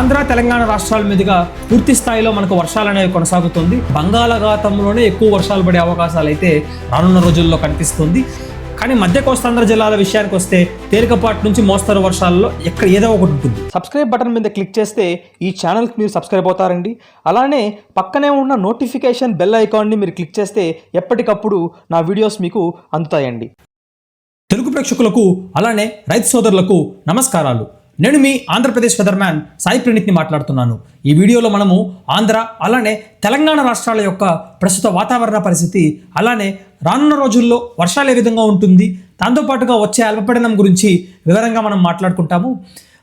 ఆంధ్ర తెలంగాణ రాష్ట్రాల మీదుగా పూర్తి స్థాయిలో మనకు వర్షాలు అనేవి కొనసాగుతుంది. బంగాళాఖాతంలోనే ఎక్కువ వర్షాలు పడే అవకాశాలు అయితే రానున్న రోజుల్లో కనిపిస్తుంది. కానీ మధ్య కోస్తాంధ్ర జిల్లాల విషయానికి వస్తే తేలికపాటి నుంచి మోస్తరు వర్షాల్లో ఎక్కడ ఏదో ఒకటి ఉంటుంది. సబ్స్క్రైబ్ బటన్ మీద క్లిక్ చేస్తే ఈ ఛానల్కి మీరు సబ్స్క్రైబ్ అవుతారండి. అలానే పక్కనే ఉన్న నోటిఫికేషన్ బెల్ ఐకాన్ని మీరు క్లిక్ చేస్తే ఎప్పటికప్పుడు నా వీడియోస్ మీకు అందుతాయండి. తెలుగు ప్రేక్షకులకు అలానే రైతు సోదరులకు నమస్కారాలు. నేను మీ ఆంధ్రప్రదేశ్ వెదర్మ్యాన్ సాయి ప్రణీత్ని మాట్లాడుతున్నాను. ఈ వీడియోలో మనము ఆంధ్ర అలానే తెలంగాణ రాష్ట్రాల యొక్క ప్రస్తుత వాతావరణ పరిస్థితి అలానే రానున్న రోజుల్లో వర్షాలు ఏ విధంగా ఉంటుంది దాంతోపాటుగా వచ్చే అల్పపడనం గురించి వివరంగా మనం మాట్లాడుకుంటాము.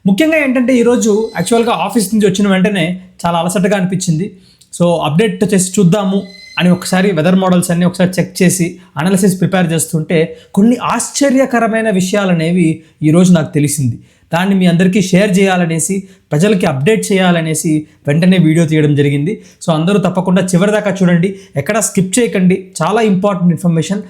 ముఖ్యంగా ఏంటంటే ఈరోజు యాక్చువల్గా ఆఫీస్ నుంచి వచ్చిన వెంటనే చాలా అలసటగా అనిపించింది. సో అప్డేట్ చేసి చూద్దాము అని ఒకసారి వెదర్ మోడల్స్ అన్ని ఒకసారి చెక్ చేసి అనాలిసిస్ ప్రిపేర్ చేస్తుంటే కొన్ని ఆశ్చర్యకరమైన విషయాలు అనేవి ఈరోజు నాకు తెలిసింది. దాన్ని మీ అందరికీ షేర్ చేయాలనేసి ప్రజలకి అప్డేట్ చేయాలనేసి వెంటనే వీడియో తీయడం జరిగింది. సో అందరూ తప్పకుండా చివరి దాకా చూడండి. ఎక్కడా స్కిప్ చేయకండి. చాలా ఇంపార్టెంట్ ఇన్ఫర్మేషన్.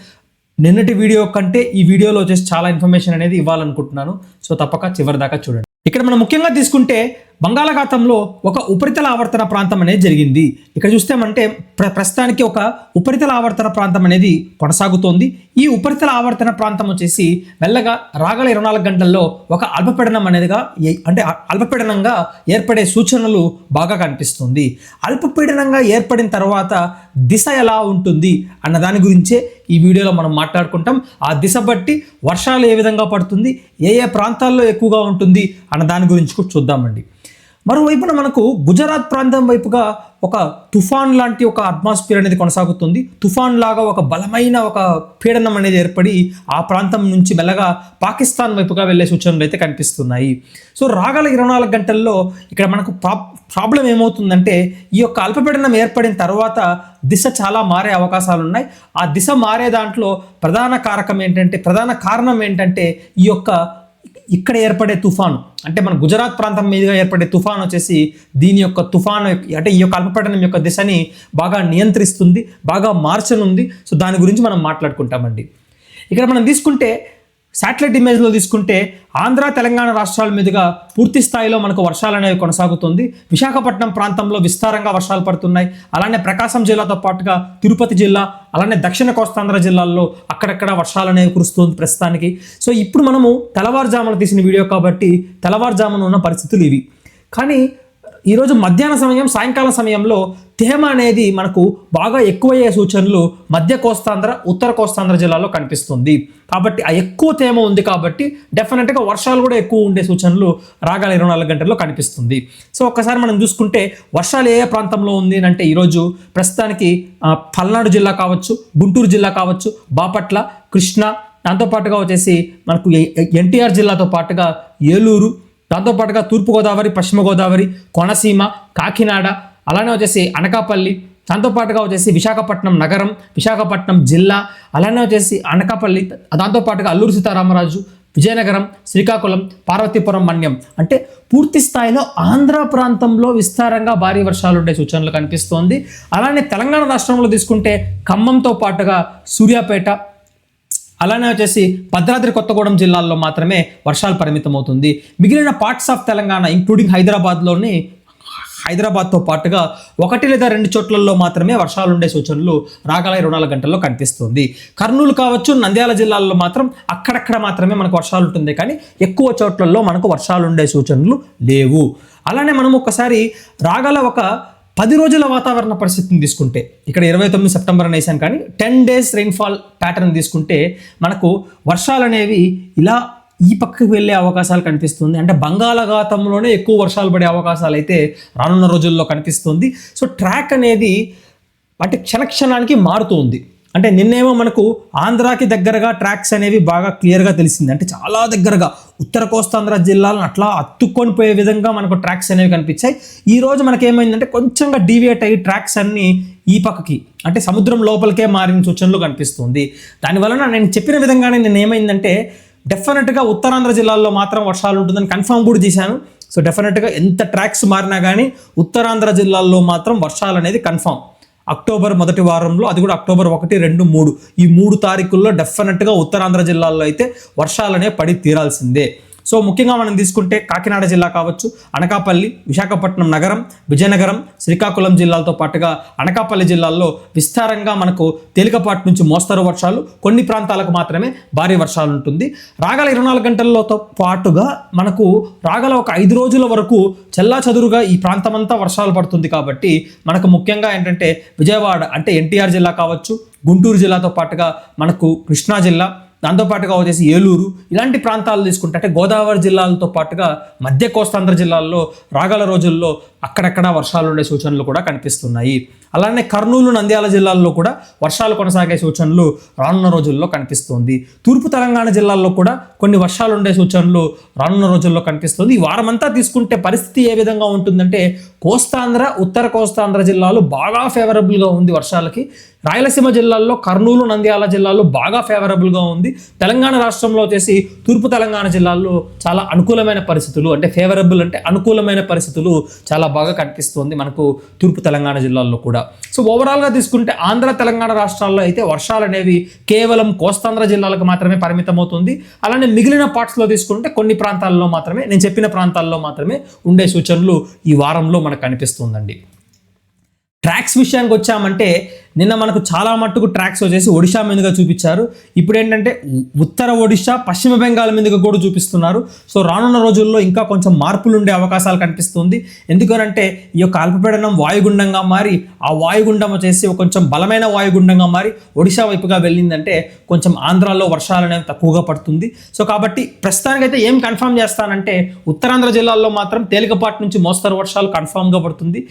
నిన్నటి వీడియో కంటే ఈ వీడియోలో వచ్చేసి చాలా ఇన్ఫర్మేషన్ అనేది ఇవ్వాలనుకుంటున్నాను. సో తప్పక చివరి దాకా చూడండి. ఇక్కడ మనం ముఖ్యంగా తీసుకుంటే బంగాళాఖాతంలో ఒక ఉపరితల ఆవర్తన ప్రాంతం అనేది జరిగింది. ఇక్కడ చూస్తామంటే ప్ర ప్రస్తుతానికి ఒక ఉపరితల ఆవర్తన ప్రాంతం అనేది కొనసాగుతోంది. ఈ ఉపరితల ఆవర్తన ప్రాంతం వచ్చేసి మెల్లగా రాగల ఇరవై నాలుగు గంటల్లో ఒక అల్పపీడనం అనేదిగా ఏ- అంటే అల్పపీడనంగా ఏర్పడే సూచనలు బాగా కనిపిస్తుంది. అల్పపీడనంగా ఏర్పడిన తర్వాత దిశ ఎలా ఉంటుంది అన్న దాని గురించే ఈ వీడియోలో మనం మాట్లాడుకుంటాం. ఆ దిశ బట్టి వర్షాలు ఏ విధంగా పడుతుంది ఏ ఏ ప్రాంతాల్లో ఎక్కువగా ఉంటుంది అన్న దాని గురించి కూడా చూద్దామండి. మరోవైపున మనకు గుజరాత్ ప్రాంతం వైపుగా ఒక తుఫాన్ లాంటి ఒక అట్మాస్ఫియర్ అనేది కొనసాగుతుంది. తుఫాన్ లాగా ఒక బలమైన ఒక పీడనం అనేది ఏర్పడి ఆ ప్రాంతం నుంచి మెల్లగా పాకిస్తాన్ వైపుగా వెళ్ళే సూచనలు అయితే కనిపిస్తున్నాయి. సో రాగల ఇరవై నాలుగు గంటల్లో ఇక్కడ మనకు ప్రా ప్రాబ్లం ఏమవుతుందంటే ఈ యొక్క అల్పపీడనం ఏర్పడిన తర్వాత దిశ చాలా మారే అవకాశాలు ఉన్నాయి ఆ దిశ మారే దాంట్లో ప్రధాన కారకం ఏంటంటే ప్రధాన కారణం ఏంటంటే ఈ యొక్క ఇక్కడ ఏర్పడే తుఫాను అంటే మన గుజరాత్ ప్రాంతం మీదుగా ఏర్పడే తుఫాన్ వచ్చేసి దీని యొక్క తుఫాను అంటే ఈ యొక్క అల్పపీడనం యొక్క దిశని బాగా నియంత్రిస్తుంది బాగా మార్చనుంది. సో దాని గురించి మనం మాట్లాడుకుంటామండి. ఇక్కడ మనం తీసుకుంటే శాటిలైట్ ఇమేజ్లో తీసుకుంటే ఆంధ్ర తెలంగాణ రాష్ట్రాల మీదుగా పూర్తి స్థాయిలో మనకు వర్షాలు అనేవి కొనసాగుతుంది. విశాఖపట్నం ప్రాంతంలో విస్తారంగా వర్షాలు పడుతున్నాయి. అలానే ప్రకాశం జిల్లాతో పాటుగా తిరుపతి జిల్లా అలానే దక్షిణ కోస్తాంధ్ర జిల్లాల్లో అక్కడక్కడ వర్షాలు అనేవి కురుస్తుంది ప్రస్తుతానికి. సో ఇప్పుడు మనము తెల్లవారుజామున తీసిన వీడియో కాబట్టి తెల్లవారుజామున ఉన్న పరిస్థితులు ఇవి. కానీ ఈరోజు మధ్యాహ్న సమయం సాయంకాలం సమయంలో తేమ అనేది మనకు బాగా ఎక్కువయ్యే సూచనలు మధ్య కోస్తాంధ్ర ఉత్తర కోస్తాంధ్ర జిల్లాలో కనిపిస్తుంది. కాబట్టి ఆ ఎక్కువ తేమ ఉంది కాబట్టి డెఫినెట్గా వర్షాలు కూడా ఎక్కువ ఉండే సూచనలు రాగల ఇరవై నాలుగు గంటల్లో కనిపిస్తుంది. సో ఒక్కసారి మనం చూసుకుంటే వర్షాలు ఏ ఏ ప్రాంతంలో ఉంది అంటే ఈరోజు ప్రస్తుతానికి పల్నాడు జిల్లా కావచ్చు గుంటూరు జిల్లా కావచ్చు బాపట్ల కృష్ణా దాంతోపాటుగా వచ్చేసి మనకు ఎన్టీఆర్ జిల్లాతో పాటుగా ఏలూరు దాంతోపాటుగా తూర్పుగోదావరి పశ్చిమ గోదావరి కోనసీమ కాకినాడ అలానే వచ్చేసి అనకాపల్లి దాంతోపాటుగా వచ్చేసి విశాఖపట్నం నగరం విశాఖపట్నం జిల్లా అలానే వచ్చేసి అనకాపల్లి దాంతోపాటుగా అల్లూరు సీతారామరాజు విజయనగరం శ్రీకాకుళం పార్వతీపురం మన్యం. అంటే పూర్తి స్థాయిలో ఆంధ్ర ప్రాంతంలో విస్తారంగా భారీ వర్షాలు ఉండే సూచనలు కనిపిస్తోంది. అలానే తెలంగాణ రాష్ట్రంలో తీసుకుంటే ఖమ్మంతో పాటుగా సూర్యాపేట అలానే వచ్చేసి భద్రాద్రి కొత్తగూడెం జిల్లాల్లో మాత్రమే వర్షాలు పరిమితం అవుతుంది మిగిలిన పార్ట్స్ ఆఫ్ తెలంగాణ ఇంక్లూడింగ్ హైదరాబాద్లోని హైదరాబాద్తో పాటుగా ఒకటి లేదా రెండు చోట్లలో మాత్రమే వర్షాలు ఉండే సూచనలు రాగల ఇరవై నాలుగు గంటల్లో కనిపిస్తుంది. కర్నూలు కావచ్చు నంద్యాల జిల్లాల్లో మాత్రం అక్కడక్కడ మాత్రమే మనకు వర్షాలు ఉంటుంది కానీ ఎక్కువ చోట్లలో మనకు వర్షాలు ఉండే సూచనలు లేవు. అలానే మనం ఒకసారి రాగల ఒక పది రోజుల వాతావరణ పరిస్థితిని తీసుకుంటే ఇక్కడ ఇరవై తొమ్మిది సెప్టెంబర్ అనేసాను కానీ టెన్ డేస్ రెయిన్ఫాల్ ప్యాటర్న్ తీసుకుంటే మనకు వర్షాలు అనేవి ఇలా ఈ పక్కకు వెళ్ళే అవకాశాలు కనిపిస్తుంది. అంటే బంగాళాఖాతంలోనే ఎక్కువ వర్షాలు పడే అవకాశాలు అయితే రానున్న రోజుల్లో కనిపిస్తుంది. సో ట్రాక్ అనేది అంటే క్షణక్షణానికి మారుతుంది. అంటే నిన్నేమో మనకు ఆంధ్రాకి దగ్గరగా ట్రాక్స్ అనేవి బాగా క్లియర్గా తెలిసింది. అంటే చాలా దగ్గరగా ఉత్తర కోస్తాంధ్ర జిల్లాలను అట్లా అత్తుకొని పోయే విధంగా మనకు ట్రాక్స్ అనేవి కనిపించాయి. ఈ రోజు కొంచెంగా డీవియేట్ అయ్యి ట్రాక్స్ అన్నీ ఈ పక్కకి అంటే సముద్రం లోపలికే మారిన సూచనలు కనిపిస్తుంది. దానివలన నేను చెప్పిన విధంగానే నేను ఏమైందంటే డెఫినెట్గా ఉత్తరాంధ్ర జిల్లాల్లో మాత్రం వర్షాలు ఉంటుందని కన్ఫర్మ్ కూడా చేశాను. సో డెఫినెట్గా ఎంత ట్రాక్స్ మారినా కానీ ఉత్తరాంధ్ర జిల్లాల్లో మాత్రం వర్షాలు అనేది కన్ఫర్మ్ అక్టోబర్ మొదటి వారంలో అది కూడా అక్టోబర్ ఒకటి రెండు మూడు. ఈ మూడు తారీఖుల్లో డెఫినెట్గా ఉత్తరాంధ్ర జిల్లాల్లో అయితే వర్షాలనే పడి తీరాల్సిందే. సో ముఖ్యంగా మనం తీసుకుంటే కాకినాడ జిల్లా కావచ్చు అనకాపల్లి విశాఖపట్నం నగరం విజయనగరం శ్రీకాకుళం జిల్లాలతో పాటుగా అనకాపల్లి జిల్లాల్లో విస్తారంగా మనకు తేలికపాటి నుంచి మోస్తరు వర్షాలు కొన్ని ప్రాంతాలకు మాత్రమే భారీ వర్షాలు ఉంటుంది. రాగల ఇరవై నాలుగు గంటలతో పాటుగా మనకు రాగల ఒక ఐదు రోజుల వరకు చెల్లా చదురుగా ఈ ప్రాంతమంతా వర్షాలు పడుతుంది కాబట్టి మనకు ముఖ్యంగా ఏంటంటే విజయవాడ అంటే ఎన్టీఆర్ జిల్లా కావచ్చు గుంటూరు జిల్లాతో పాటుగా మనకు కృష్ణా జిల్లా దాంతోపాటుగా వచ్చేసి ఏలూరు ఇలాంటి ప్రాంతాలు తీసుకుంటే అంటే గోదావరి జిల్లాలతో పాటుగా మధ్య కోస్తాంధ్ర జిల్లాల్లో రాగల రోజుల్లో అక్కడక్కడ వర్షాలు ఉండే సూచనలు కూడా కనిపిస్తున్నాయి. అలానే కర్నూలు నంద్యాల జిల్లాల్లో కూడా వర్షాలు కొనసాగే సూచనలు రానున్న రోజుల్లో కనిపిస్తుంది. తూర్పు తెలంగాణ జిల్లాల్లో కూడా కొన్ని వర్షాలు ఉండే సూచనలు రానున్న రోజుల్లో కనిపిస్తుంది. ఈ వారమంతా తీసుకుంటే పరిస్థితి ఏ విధంగా ఉంటుందంటే కోస్తాంధ్ర ఉత్తర కోస్తాంధ్ర జిల్లాలు బాగా ఫేవరబుల్గా ఉంది వర్షాలకి. రాయలసీమ జిల్లాల్లో కర్నూలు నంద్యాల జిల్లాలో బాగా ఫేవరబుల్గా ఉంది. తెలంగాణ రాష్ట్రంలో వచ్చేసి తూర్పు తెలంగాణ జిల్లాల్లో చాలా అనుకూలమైన పరిస్థితులు అంటే ఫేవరబుల్ అంటే అనుకూలమైన పరిస్థితులు చాలా బాగా కనిపిస్తుంది మనకు తూర్పు తెలంగాణ జిల్లాల్లో కూడా. సో ఓవరాల్గా తీసుకుంటే ఆంధ్ర తెలంగాణ రాష్ట్రాల్లో అయితే వర్షాలు అనేవి కేవలం కోస్తాంధ్ర జిల్లాలకు మాత్రమే పరిమితమవుతుంది. అలానే మిగిలిన పార్ట్స్లో తీసుకుంటే కొన్ని ప్రాంతాల్లో మాత్రమే నేను చెప్పిన ప్రాంతాల్లో మాత్రమే ఉండే సూచనలు ఈ వారంలో మనకు కనిపిస్తుందండి ట్రాక్స్ విషయానికి వచ్చామంటే నిన్న మనకు చాలా మట్టుకు ట్రాక్స్ వచ్చేసి ఒడిషా మీదుగా చూపించారు. ఇప్పుడు ఏంటంటే ఉత్తర ఒడిషా పశ్చిమ బెంగాల్ మీదుగా కూడా చూపిస్తున్నారు. సో రానున్న రోజుల్లో ఇంకా కొంచెం మార్పులు ఉండే అవకాశాలు కనిపిస్తుంది. ఎందుకనంటే ఈ యొక్క అల్పపీడనం వాయుగుండంగా మారి ఆ వాయుగుండం వచ్చేసి కొంచెం బలమైన వాయుగుండంగా మారి ఒడిషా వైపుగా వెళ్ళిందంటే కొంచెం ఆంధ్రాలో వర్షాలు అనేవి తక్కువగా పడుతుంది. సో కాబట్టి ప్రస్తుతానికైతే ఏం కన్ఫర్మ్ చేస్తానంటే ఉత్తరాంధ్ర జిల్లాల్లో మాత్రం తేలికపాటి నుంచి మోస్తరు వర్షాలు కన్ఫామ్గా పడుతుంది.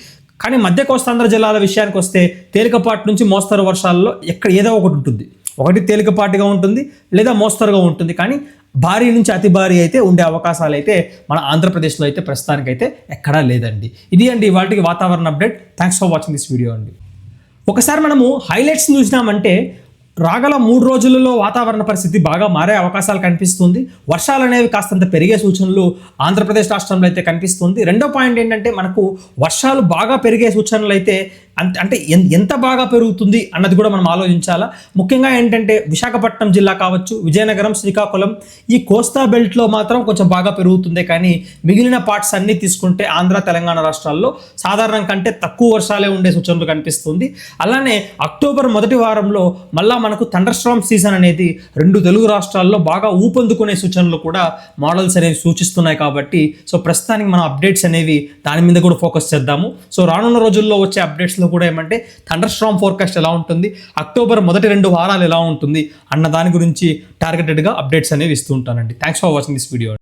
కానీ మధ్య కోస్తాంధ్ర జిల్లాల విషయానికి వస్తే తేలికపాటి నుంచి మోస్తరు వర్షాల్లో ఎక్కడ ఏదో ఒకటి ఉంటుంది. ఒకటి తేలికపాటిగా ఉంటుంది లేదా మోస్తరుగా ఉంటుంది. కానీ భారీ నుంచి అతి భారీ అయితే ఉండే అవకాశాలు అయితే మన ఆంధ్రప్రదేశ్లో అయితే ప్రస్తుతానికైతే ఎక్కడా లేదండి. ఇది అండి వాటికి వాతావరణ update. Thanks for watching this video అండి. ఒకసారి మనము హైలైట్స్ చూసినామంటే రాగల మూడు రోజులలో వాతావరణ పరిస్థితి బాగా మారే అవకాశాలు కనిపిస్తుంది. వర్షాలు అనేవి కాస్తంత పెరిగే సూచనలు ఆంధ్రప్రదేశ్ రాష్ట్రంలో అయితే కనిపిస్తుంది. రెండో పాయింట్ ఏంటంటే మనకు వర్షాలు బాగా పెరిగే సూచనలు అయితే అంత అంటే ఎంత బాగా పెరుగుతుంది అన్నది కూడా మనం ఆలోచించాలా? ముఖ్యంగా ఏంటంటే విశాఖపట్నం జిల్లా కావచ్చు విజయనగరం శ్రీకాకుళం ఈ కోస్తా బెల్ట్లో మాత్రం కొంచెం బాగా పెరుగుతుంది కానీ మిగిలిన పార్ట్స్ అన్నీ తీసుకుంటే ఆంధ్ర తెలంగాణ రాష్ట్రాల్లో సాధారణం కంటే తక్కువ వర్షాలే ఉండే సూచనలు కనిపిస్తుంది. అలానే అక్టోబర్ మొదటి వారంలో మళ్ళా మనకు థండర్స్ట్రామ్ సీజన్ అనేది రెండు తెలుగు రాష్ట్రాల్లో బాగా ఊపందుకునే సూచనలు కూడా మోడల్స్ అనేవి సూచిస్తున్నాయి కాబట్టి సో ప్రస్తుతానికి మనం అప్డేట్స్ అనేవి దాని మీద కూడా ఫోకస్ చేద్దాము. సో రానున్న రోజుల్లో వచ్చే అప్డేట్స్లో కూడా ఏమంటే థండర్ స్ట్రామ్ ఫోర్కాస్ట్ ఎలా ఉంటుంది? అక్టోబర్ మొదటి రెండు వారాలు ఎలా ఉంటుంది? అన్న దాని గురించి టార్గెటెడ్గా అప్డేట్స్ అనేవి ఇస్తూ ఉంటానండి. Thanks for watching this video